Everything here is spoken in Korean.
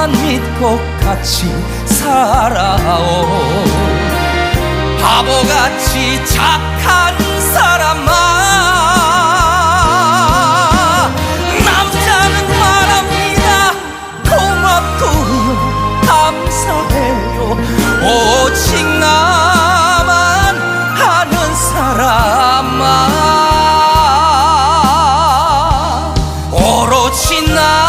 나만 믿고 같이 살아오 바보같이 착한